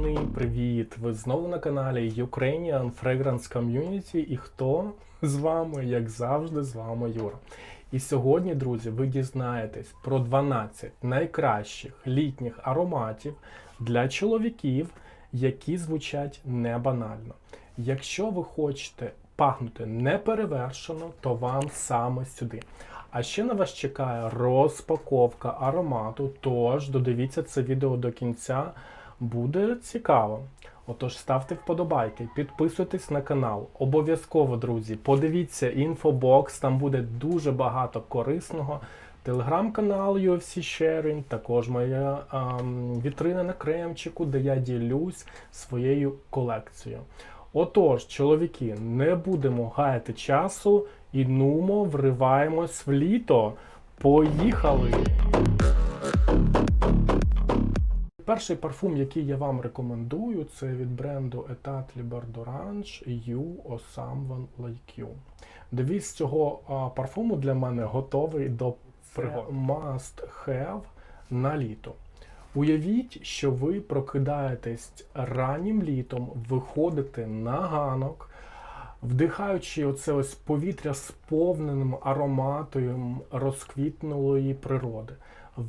пацани, привіт! Ви знову на каналі Ukrainian Fragrance Community. І хто з вами, як завжди, з вами Юра. І сьогодні, друзі, ви дізнаєтесь про 12 найкращих літніх ароматів для чоловіків, які звучать не банально. Якщо ви хочете пахнути неперевершено, то вам саме сюди. А ще на вас чекає розпаковка аромату, тож додивіться це відео до кінця, буде цікаво. Отож, ставте вподобайки, підписуйтесь на канал. Обов'язково, друзі, подивіться інфобокс, там буде дуже багато корисного. Телеграм-канал UFC Sharing, також моя ем, вітрина на кремчику, де я ділюсь своєю колекцією. Отож, чоловіки, не будемо гаяти часу і нумо вриваємось в літо. Поїхали! Перший парфум, який я вам рекомендую, це від бренду Etat Liber d'Orange You or Someone Like You. Девіз цього а, парфуму для мене готовий до пригод. Must have на літо. Уявіть, що ви прокидаєтесь раннім літом, виходите на ганок, вдихаючи оце ось повітря сповненим ароматом розквітнулої природи.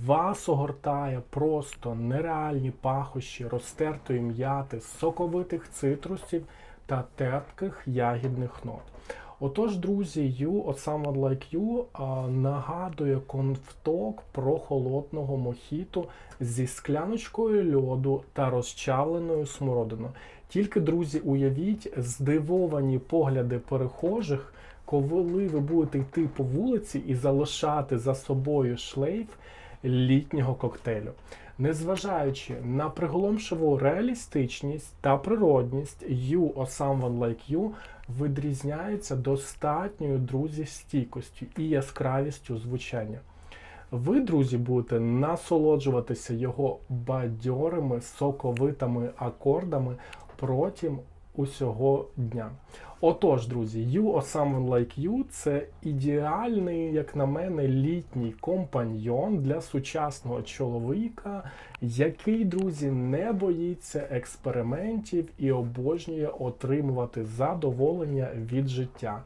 Вас огортає просто нереальні пахощі розтертої м'яти, соковитих цитрусів та терпких ягідних нот. Отож, друзі, You от Someone Like You нагадує конфток про холодного мохіту зі скляночкою льоду та розчавленою смородиною. Тільки, друзі, уявіть здивовані погляди перехожих, коли ви будете йти по вулиці і залишати за собою шлейф літнього коктейлю. Незважаючи на приголомшиву реалістичність та природність, You or Someone Like You відрізняється достатньою, друзі, стійкостю і яскравістю звучання. Ви, друзі, будете насолоджуватися його бадьорими, соковитими акордами протягом усього дня. Отож, друзі, You or Someone Like You це ідеальний, як на мене, літній компаньйон для сучасного чоловіка, який, друзі, не боїться експериментів і обожнює отримувати задоволення від життя.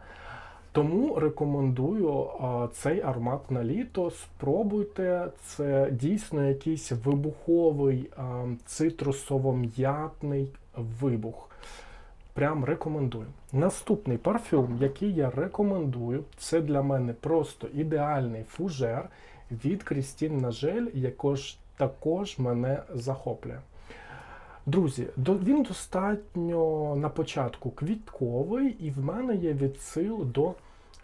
Тому рекомендую а, цей аромат на літо. Спробуйте, це дійсно якийсь вибуховий цитрусово-м'ятний вибух. Прям рекомендую. Наступний парфюм, який я рекомендую, це для мене просто ідеальний фужер від Крістін Нажель, якож також мене захоплює. Друзі, він достатньо на початку квітковий, і в мене є відсил до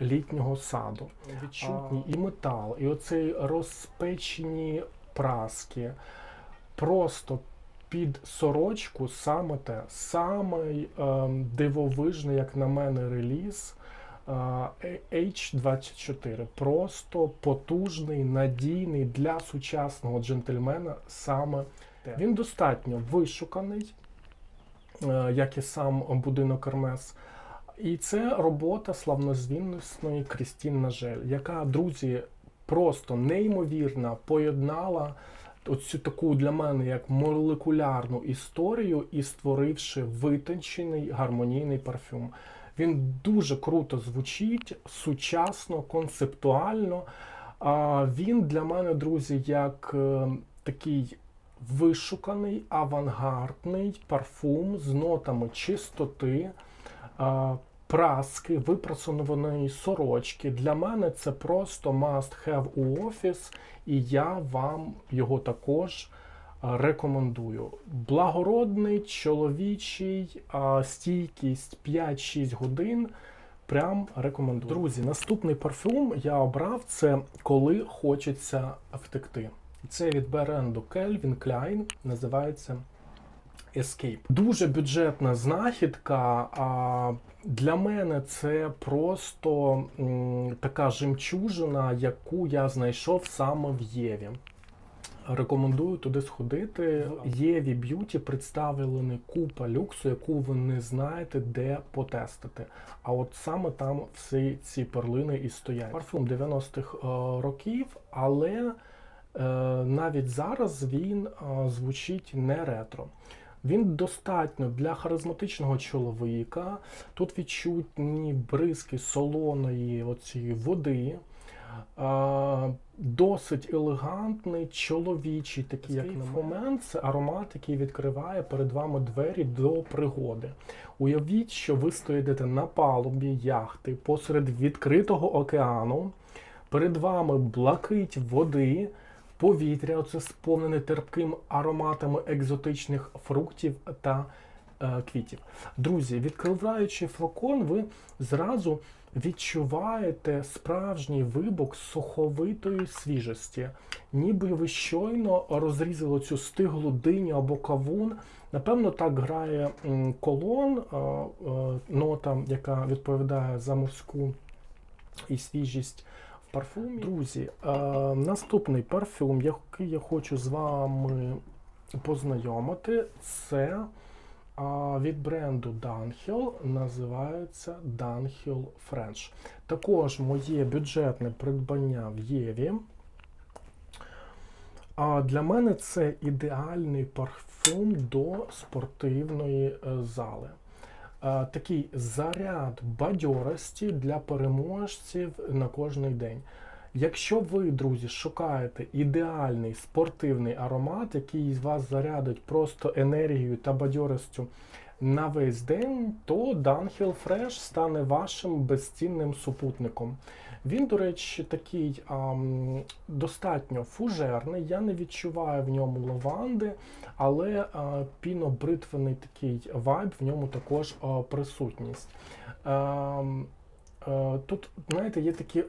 літнього саду. Відчутні і метал, і оцей розпечені праски. Просто під сорочку саме те, самий е, дивовижний, як на мене, реліз е, H24. Просто потужний, надійний для сучасного джентльмена саме те. Він достатньо вишуканий, е, як і сам будинок Ермес. І це робота славнозвісної Крістін Нажель, яка, друзі, просто неймовірно поєднала оцю таку для мене як молекулярну історію і створивши витончений гармонійний парфюм. Він дуже круто звучить, сучасно, концептуально. А Він для мене, друзі, як е, такий вишуканий, авангардний парфум з нотами чистоти праски, випрацьованої сорочки. Для мене це просто must have у офіс, і я вам його також рекомендую. Благородний, чоловічий, стійкість 5-6 годин. Прям рекомендую. Друзі, наступний парфюм я обрав це коли хочеться втекти. Це від бренду Calvin Klein, називається Escape. Дуже бюджетна знахідка. А для мене це просто м, така жемчужина, яку я знайшов саме в Єві. Рекомендую туди сходити. В Єві Б'юті представлені купа люксу, яку ви не знаєте, де потестити. А от саме там всі ці перлини і стоять. Парфум 90-х е, років, але е, навіть зараз він е, звучить не ретро. Він достатньо для харизматичного чоловіка. Тут відчутні бризки солоної оцієї води. А, досить елегантний, чоловічий, такий, як на момент. Це аромат, який відкриває перед вами двері до пригоди. Уявіть, що ви стоїте на палубі яхти посеред відкритого океану. Перед вами блакить води, повітря, оце сповнене терпким ароматами екзотичних фруктів та е, квітів. Друзі, відкриваючи флакон, ви зразу відчуваєте справжній вибух суховитої свіжості, ніби ви щойно розрізали цю стиглу диню або кавун. Напевно, так грає колон, е, е, нота, яка відповідає за морську і свіжість в парфумі. Друзі, е, наступний парфюм, який я хочу з вами познайомити, це а, від бренду Dunhill, називається Dunhill French. Також моє бюджетне придбання в Єві. А для мене це ідеальний парфюм до спортивної е, зали. Е, Такий заряд бадьорості для переможців на кожний день. Якщо ви, друзі, шукаєте ідеальний спортивний аромат, який вас зарядить просто енергією та бадьоростю на весь день, то Dunhill Fresh стане вашим безцінним супутником. Він, до речі, такий ам, достатньо фужерний. Я не відчуваю в ньому лаванди, але а, піно-бритвений такий вайб в ньому також а, присутність. Ам, Е, Тут, знаєте, є такі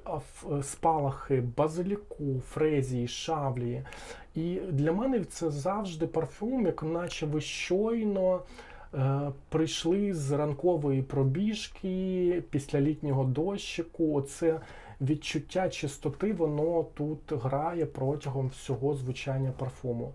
спалахи базиліку, фрезії, шавлії. І для мене це завжди парфюм, як наче ви щойно е, прийшли з ранкової пробіжки після літнього дощику. Оце відчуття чистоти, воно тут грає протягом всього звучання парфуму.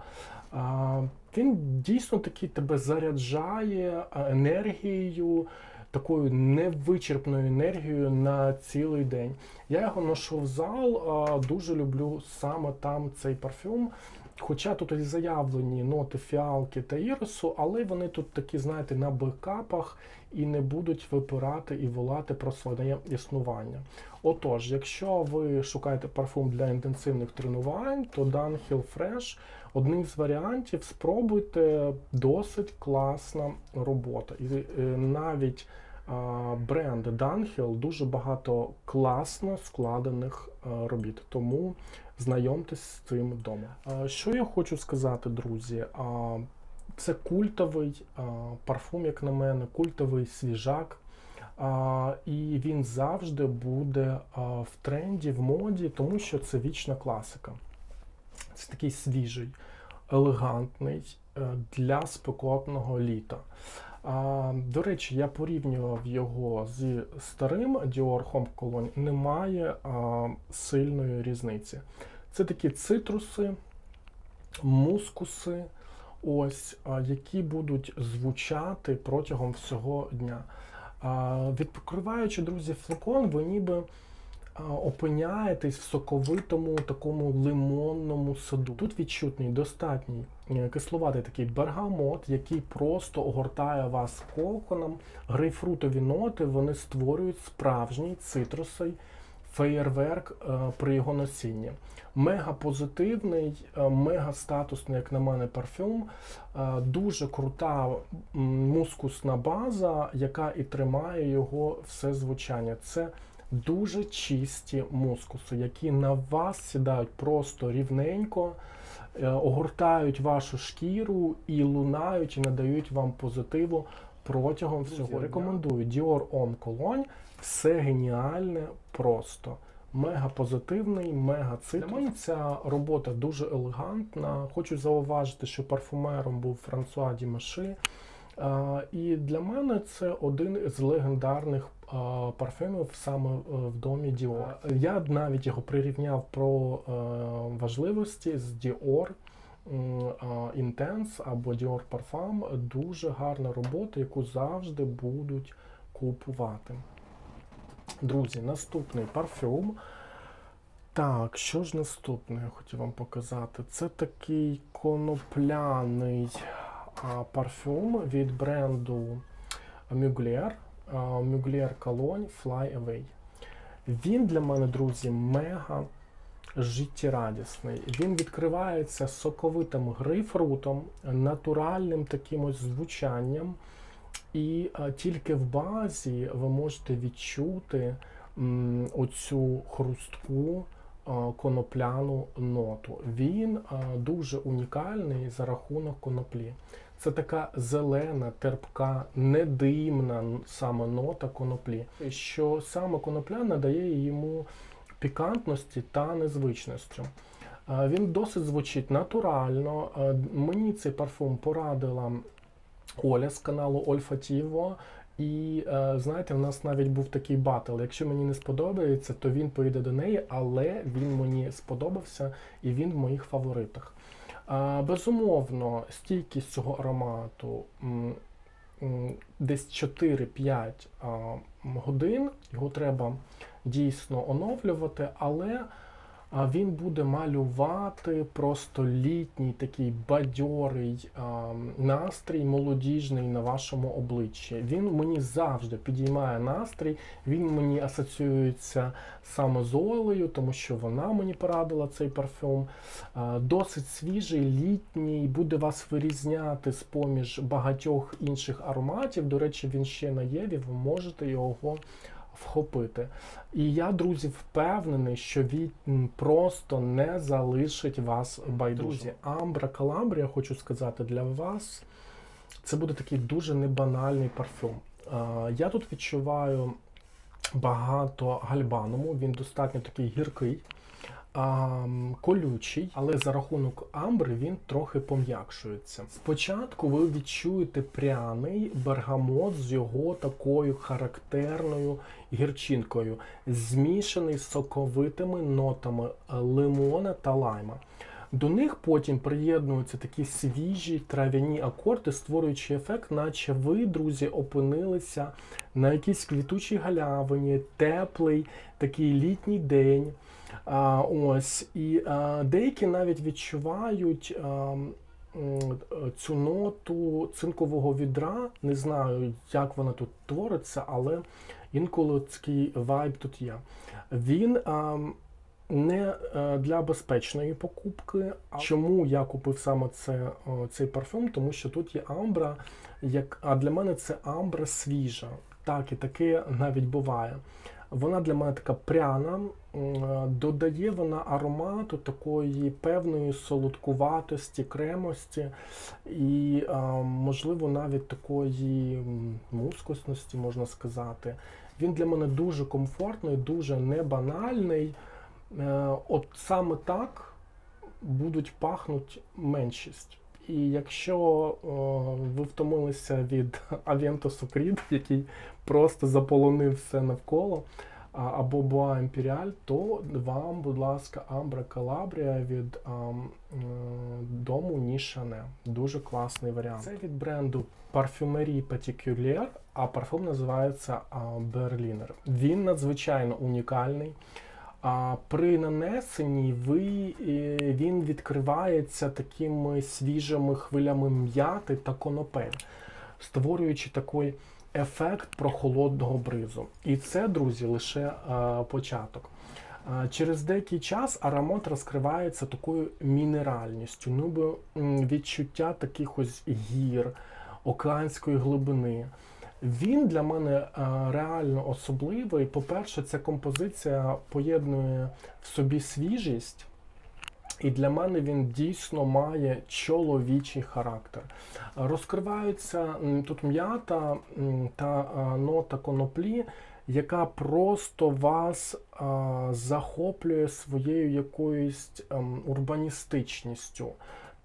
А, Він дійсно таки тебе заряджає енергією такою невичерпною енергією на цілий день. Я його ношу в зал, дуже люблю саме там цей парфюм. Хоча тут і заявлені ноти фіалки та ірису, але вони тут такі, знаєте, на бекапах і не будуть випирати і волати про своє існування. Отож, якщо ви шукаєте парфум для інтенсивних тренувань, то Dunhill Fresh одним з варіантів спробуйте досить класна робота. І е, навіть бренд Dunhill дуже багато класно складених а, робіт. Тому знайомтесь з цим вдома. А, Що я хочу сказати, друзі? Це культовий парфум, як на мене, культовий свіжак. І він завжди буде в тренді, в моді, тому що це вічна класика. Це такий свіжий, елегантний е, для спекотного літа. А, До речі, я порівнював його зі старим Dior Homme Cologne. Немає а, сильної різниці. Це такі цитруси, мускуси, ось, а, які будуть звучати протягом всього дня. А, Відкриваючи, друзі, флакон, ви ніби опиняєтесь в соковитому такому лимонному саду. Тут відчутний достатній е, кисловатий такий бергамот, який просто огортає вас коконом. Грейпфрутові ноти вони створюють справжній цитрусовий феєрверк е, при його носінні. Мега позитивний, е, мега статусний, як на мене, парфюм. Дуже крута мускусна база, яка і тримає його все звучання. Це дуже чисті мускуси, які на вас сідають просто рівненько, е, огортають вашу шкіру і лунають, і надають вам позитиву протягом всього. Рекомендую Dior Homme Cologne. Все геніальне просто. Мега позитивний, мега. Для мене ця робота дуже елегантна. Хочу зауважити, що парфумером був Франсуа Дімаши. І для мене це один з легендарних парфюмів саме е, в домі Dior. Я навіть його прирівняв про е, важливості з Dior Intense або Dior Parfum. Дуже гарна робота, яку завжди будуть купувати. Друзі, наступний парфюм. Так, що ж наступне я хотів вам показати? Це такий конопляний парфюм від бренду Mugler, Mugler Cologne Fly Away. Він для мене, друзі, мега життєрадісний. Він відкривається соковитим грейпфрутом, натуральним таким ось звучанням. І а, тільки в базі ви можете відчути оцю хрустку а, конопляну ноту. Він дуже унікальний за рахунок коноплі. Це така зелена, терпка, недимна саме нота коноплі, що саме конопля надає йому пікантності та незвичності. Він досить звучить натурально. Мені цей парфум порадила Оля з каналу Ольфатіво. І е, знаєте, в нас навіть був такий батл. Якщо мені не сподобається, то він поїде до неї, але він мені сподобався і він в моїх фаворитах. Безумовно, стійкість цього аромату десь 4-5 годин. Його треба дійсно оновлювати, але а, він буде малювати просто літній такий бадьорий а, настрій, молодіжний на вашому обличчі. Він мені завжди підіймає настрій, він мені асоціюється саме з Олею, тому що вона мені порадила цей парфюм. А, Досить свіжий, літній, буде вас вирізняти з поміж багатьох інших ароматів. До речі, він ще на Єві, ви можете його вхопити. І я, друзі, впевнений, що він просто не залишить вас байдужим. Друзі, Амбра Каламбрія, хочу сказати для вас, це буде такий дуже небанальний парфюм. Я тут відчуваю багато гальбаному, він достатньо такий гіркий, а, колючий, але за рахунок амбри він трохи пом'якшується. Спочатку ви відчуєте пряний бергамот з його такою характерною гірчинкою, змішаний з соковитими нотами лимона та лайма. До них потім приєднуються такі свіжі трав'яні акорди, створюючи ефект, наче ви, друзі, опинилися на якійсь квітучій галявині, теплий такий літній день. А, ось, і а, деякі навіть відчувають а, цю ноту цинкового відра. Не знаю, як вона тут твориться, але інколи такий вайб тут є. Він а, не е, для безпечної покупки. А чому я купив саме це, цей парфюм? Тому що тут є амбра, як, а для мене це амбра свіжа. Так, і таке навіть буває. Вона для мене така пряна, додає вона аромату такої певної солодкуватості, кремості і, можливо, навіть такої мускусності, можна сказати. Він для мене дуже комфортний, дуже небанальний. Е, От саме так будуть пахнути меншість. І якщо е, ви втомилися від Авентосу Крід, який просто заполонив все навколо, або Боа Імперіаль, то вам, будь ласка, Амбра Калабрія від ам, е, дому Нішане. Дуже класний варіант. Це від бренду Parfumerie Particulier, а парфум називається а, Berliner. Він надзвичайно унікальний. А при нанесенні ви, е, він відкривається такими свіжими хвилями м'яти та конопель, створюючи такий ефект прохолодного бризу. І це, друзі, лише е, початок. Е, Через деякий час аромат розкривається такою мінеральністю, ніби відчуття таких ось гір, океанської глибини. Він для мене е, реально особливий. По-перше, ця композиція поєднує в собі свіжість, і для мене він дійсно має чоловічий характер. Розкриваються тут м'ята та е, нота коноплі, яка просто вас е, захоплює своєю якоюсь ем, урбаністичністю,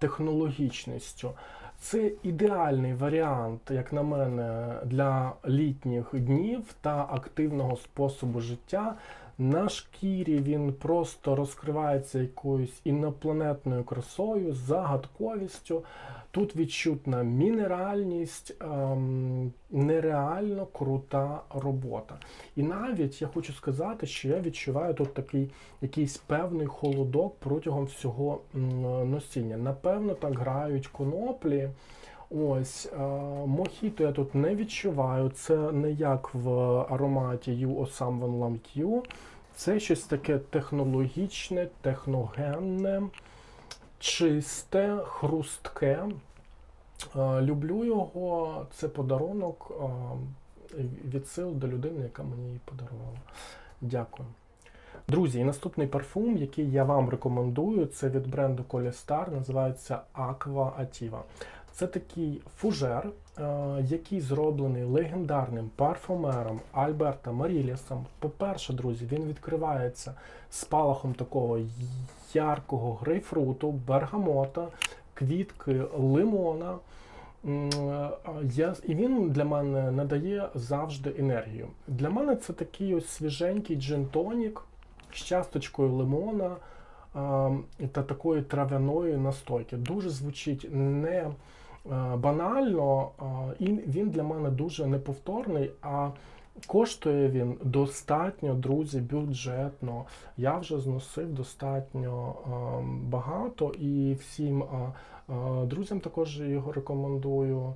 технологічністю. Це ідеальний варіант, як на мене, для літніх днів та активного способу життя. На шкірі він просто розкривається якоюсь інопланетною красою, загадковістю. Тут відчутна мінеральність, ем, нереально крута робота. І навіть я хочу сказати, що я відчуваю тут такий якийсь певний холодок протягом всього носіння. Напевно, так грають коноплі. Ось е, мохіто я тут не відчуваю. Це не як в ароматі or Someone Like You. Це щось таке технологічне, техногенне, чисте, хрустке. Е, Люблю його. Це подарунок е, від сил до людини, яка мені її подарувала. Дякую. Друзі, і наступний парфум, який я вам рекомендую, це від бренду Colestar, називається Aqua Ativa. Це такий фужер, е, який зроблений легендарним парфумером Альберта Марілісом. По-перше, друзі, він відкривається спалахом такого яркого грейпфруту, бергамота, квітки, лимона. Е, Я, і він для мене надає завжди енергію. Для мене це такий ось свіженький джин-тонік з часточкою лимона а, та такої трав'яної настойки. Дуже звучить не банально, і він для мене дуже неповторний. А коштує він достатньо, друзі, бюджетно. Я вже зносив достатньо багато і всім а, друзям також його рекомендую.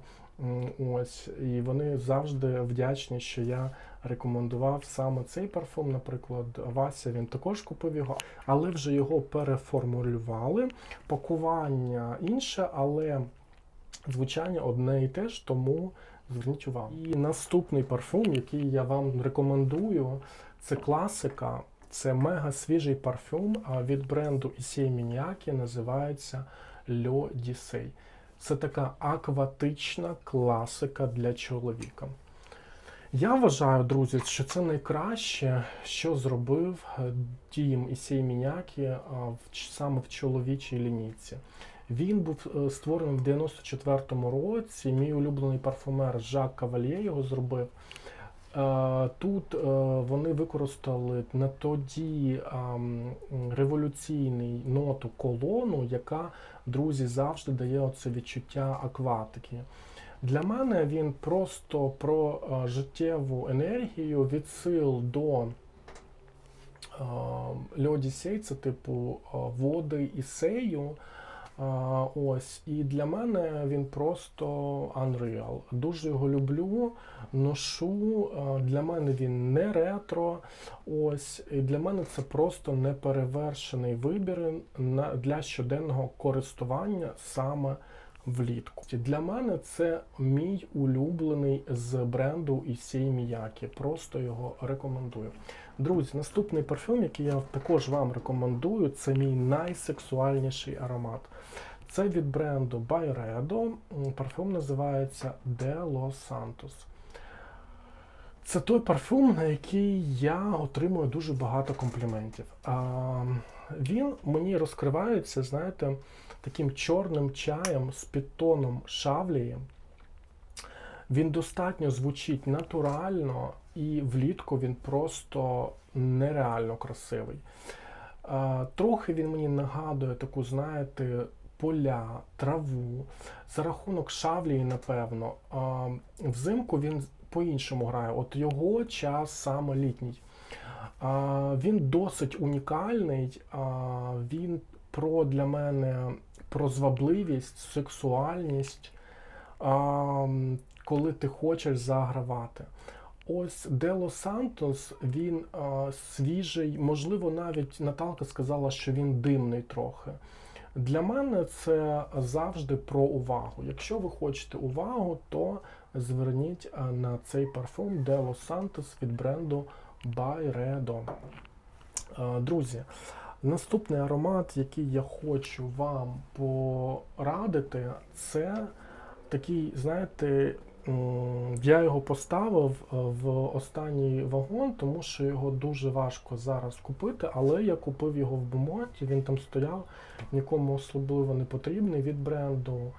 Ось, і вони завжди вдячні, що я рекомендував саме цей парфум. Наприклад, Вася він також купив його, але вже його переформулювали. Пакування інше, але звучання одне і те ж, тому зверніть увагу. І наступний парфум, який я вам рекомендую, це класика. Це мега свіжий парфюм від бренду Issey Miyake, називається Le Dissey. Це така акватична класика для чоловіка. Я вважаю, друзі, що це найкраще, що зробив е, дім Ісей Мінякі саме в чоловічій лінійці. Він був е, створений в 94-му році. Мій улюблений парфумер Жак Кавальє його зробив. Е, Тут е, вони використали на тоді революційний ноту колону, яка, друзі, завжди дає оце відчуття акватики. Для мене він просто про життєву енергію від сил до е, льодісей, це типу води і сею. Ось, і для мене він просто unreal. Дуже його люблю, ношу. Для мене він не ретро. Ось, і для мене це просто неперевершений вибір для щоденного користування саме влітку. Для мене це мій улюблений з бренду Issey Miyake. Просто його рекомендую. Друзі, наступний парфюм, який я також вам рекомендую, це мій найсексуальніший аромат. Це від бренду Byredo. Парфюм називається De Los Santos. Це той парфюм, на який я отримую дуже багато компліментів. А, він мені розкривається, знаєте, таким чорним чаєм з підтоном шавлії. Він достатньо звучить натурально, і влітку він просто нереально красивий. Трохи він мені нагадує таку, знаєте, поля, траву. За рахунок шавлії, напевно. Взимку він по-іншому грає. От його час саме літній. Він досить унікальний. Він про для мене про звабливість, сексуальність, а, коли ти хочеш загравати. Ось Дело Сантос, він а, свіжий, можливо, навіть Наталка сказала, що він димний трохи. Для мене це завжди про увагу. Якщо ви хочете увагу, то зверніть на цей парфум Дело Сантос від бренду Byredo. Друзі, наступний аромат, який я хочу вам порадити, це такий, знаєте, я його поставив е, в останній вагон, тому що його дуже важко зараз купити, але я купив його в Бумоті, він там стояв, нікому особливо не потрібний від бренду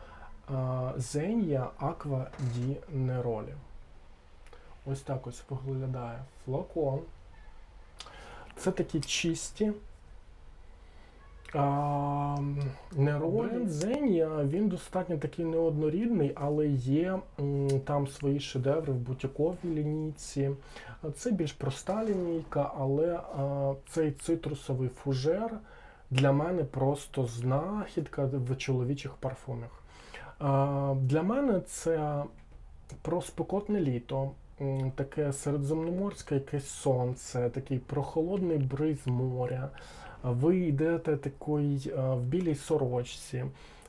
Zegna Aqua di Neroli. Ось так ось виглядає флакон. Це такі чисті. А, Бренд Зенія, він достатньо такий неоднорідний, але є там свої шедеври в бутіковій лінійці. Це більш проста лінійка, але а, цей цитрусовий фужер для мене просто знахідка в чоловічих парфумах. А, Для мене це про спекотне літо, таке середземноморське якесь сонце, такий прохолодний бриз моря. Ви йдете такий в білій сорочці,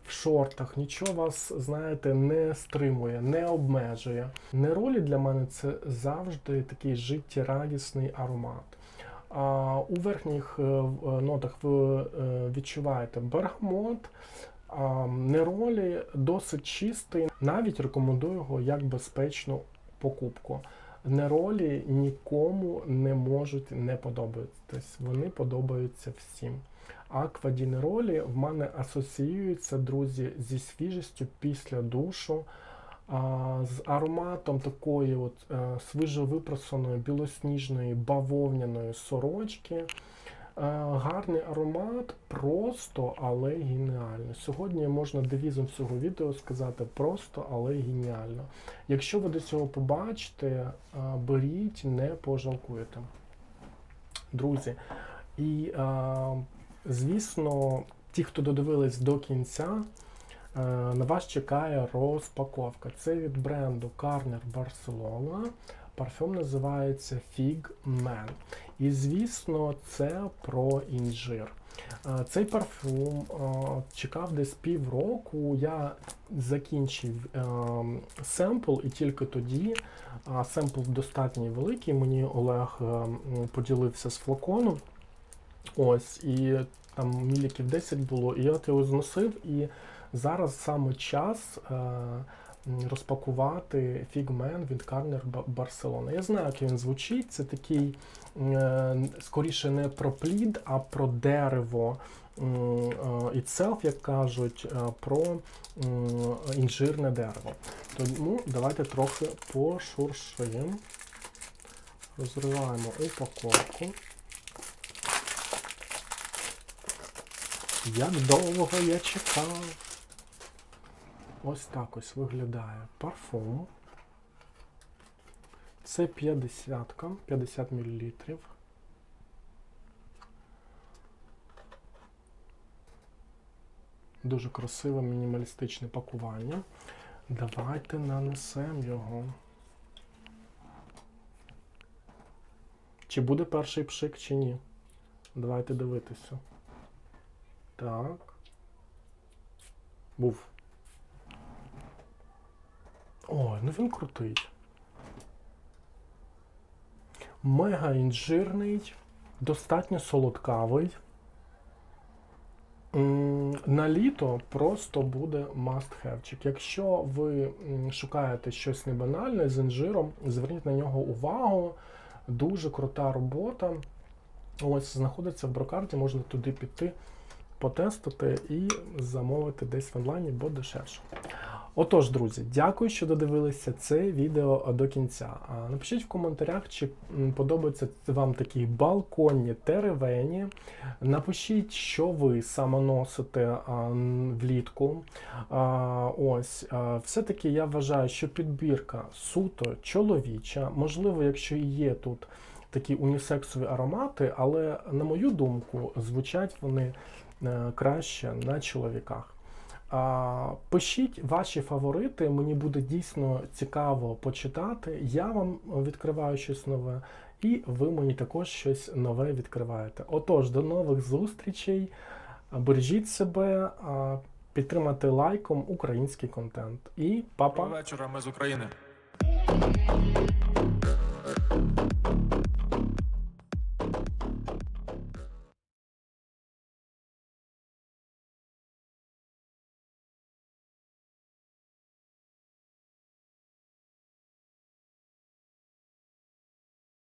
в шортах, нічого вас, знаєте, не стримує, не обмежує. Неролі для мене це завжди такий життєрадісний аромат. А у верхніх е, е, нотах ви е, відчуваєте бергамот, неролі досить чистий. Навіть рекомендую його як безпечну покупку. Неролі нікому не можуть не подобатись. Вони подобаються всім. Аквадінеролі в мене асоціюються, друзі, зі свіжістю після душу, з ароматом такої от е, свіжовипросаної білосніжної бавовняної сорочки. Е, Гарний аромат, просто, але геніально. Сьогодні можна девізом цього відео сказати просто, але геніально. Якщо ви до цього побачите, е, беріть, не пожалкуєте. Друзі, і е, звісно, ті, хто додивились до кінця, на вас чекає розпаковка. Це від бренду Carner Barcelona. Парфюм називається Fig Man. І звісно, це про інжир. Е, Цей парфюм е, чекав десь півроку. Я закінчив е, семпл, і тільки тоді семпл достатньо великий. Мені Олег е, поділився з флаконом. Ось, і там міліків 10 було, і я от його зносив, і зараз саме час е, розпакувати Figman від Ba- Barcelona. Я знаю, як він звучить. Це такий е, скоріше не про плід, а про дерево. е, Itself, як кажуть, про інжирне дерево. Тому давайте трохи пошуршимо. Розриваємо упаковку. Як довго я чекав. Ось так ось виглядає парфум. Це 50, 50 мл. Дуже красиве мінімалістичне пакування. Давайте нанесемо його. Чи буде перший пшик, чи ні? Давайте дивитися. Так. Був. Ой, ну він крутий. Мега інжирний, достатньо солодкавий. На літо просто буде must-have. Якщо ви шукаєте щось небанальне з інжиром, зверніть на нього увагу. Дуже крута робота. Ось знаходиться в брокарді, можна туди піти, потестити і замовити десь в онлайні, бо дешевше. Отож, друзі, дякую, що додивилися це відео до кінця. Напишіть в коментарях, чи подобаються вам такі балконні теревені. Напишіть, що ви саме носите влітку. Ось, все-таки я вважаю, що підбірка суто чоловіча. Можливо, якщо є тут такі унісексові аромати, але, на мою думку, звучать вони е, краще на чоловіках. Пишіть ваші фаворити, мені буде дійсно цікаво почитати. Я вам відкриваю щось нове, і ви мені також щось нове відкриваєте. Отож, до нових зустрічей. Бережіть себе, а, підтримайте лайком український контент. І па-па! Вечора, ми з України.